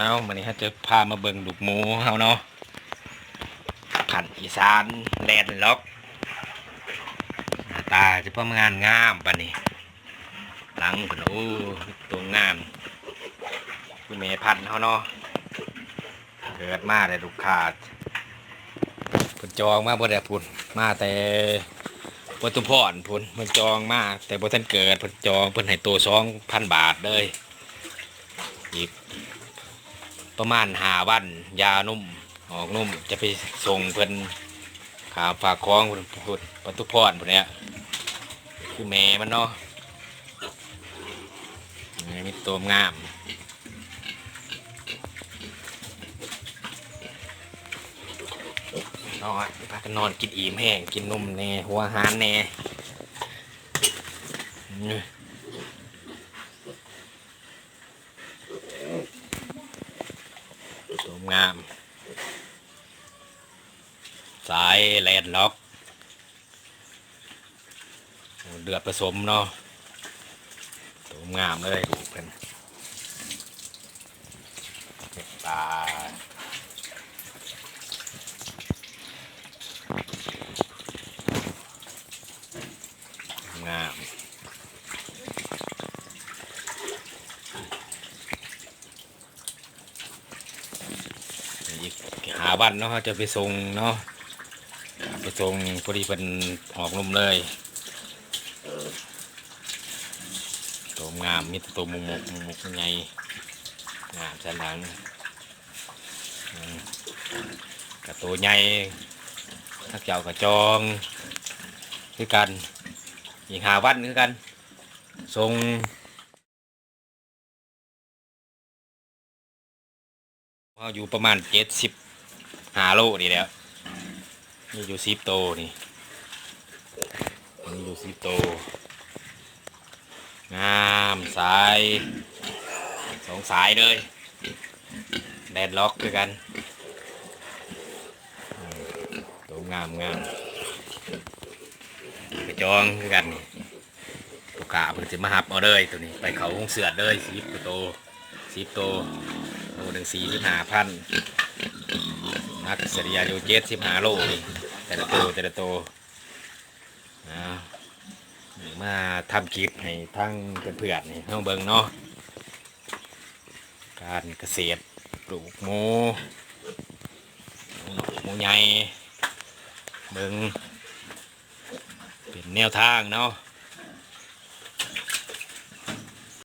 เอาวันนี้เขาจะพามาเบิ่งลูกหมูเฮาเนาะขันอีสานแลนด์ล็อกตาจะประมาณงามปะนี่หลังเพิ่นโอ้ตัวงามคือแม่พันเฮาเนาะเกิดมาได้ลูกค้าเพิ่นจองมาบ่ได้พุ่นมาแต่ปทุมพรพุ่นเพิ่นจองมาแต่บ่ทันเกิดพิ่นจองเพิ่นให้ตัว2,000บาทเลยอีก ประมาณหาวันยานุ่มออกนุ่มจะไปส่งเพิ่นขาฝากคล้องเพิ่นพูดปทุพรพวกเนี้ยคือแม่มันเนาะมีตัวงามนอนพากันนอนกินอิ่มแห้งกินนมแน่หัวหารแน่นี่ สวยงาม สายแลนล็อก เดือดผสมเนาะสวยงามเลยดูเพิ่นตางามอีกหาวันเนาะจะไปส่งเนาะ ไปส่งพอดีเป็นออกนมเลยตัวงามมีตัวมุกมุกมุกไงงามสันหลังกับตัวใหญ่ทักเจ้ากับจองคือกันอีกหาวันคือกันส่งอยู่ประมาณเจ็ดสิบหาโลนี่แหล้ว นี่อยู่สิบโตนี่นี่อยู่สิบโต งามสายสองสายเลย แดดล็อกคือกันตัวงามงามกระจองคือกันนี่ตัวกาเพิ่งจะมาหับเอาเลยตัวนี้ ไปเขาคงเสือดเลยสิบโตสิบโต โลหนึ่งสี่สิบห้าพันนักเสรียาอยู่เจ็ดสิบห้าโลนี่แต่ละตัวแต่ละตัวมาทำคลิปให้ทั้งเพื่อนๆนี่ต้องเบิ่งเนาะการเกษตรปลูกหมูหมูใหญ่เบิ่งเป็นแนวทางเนาะ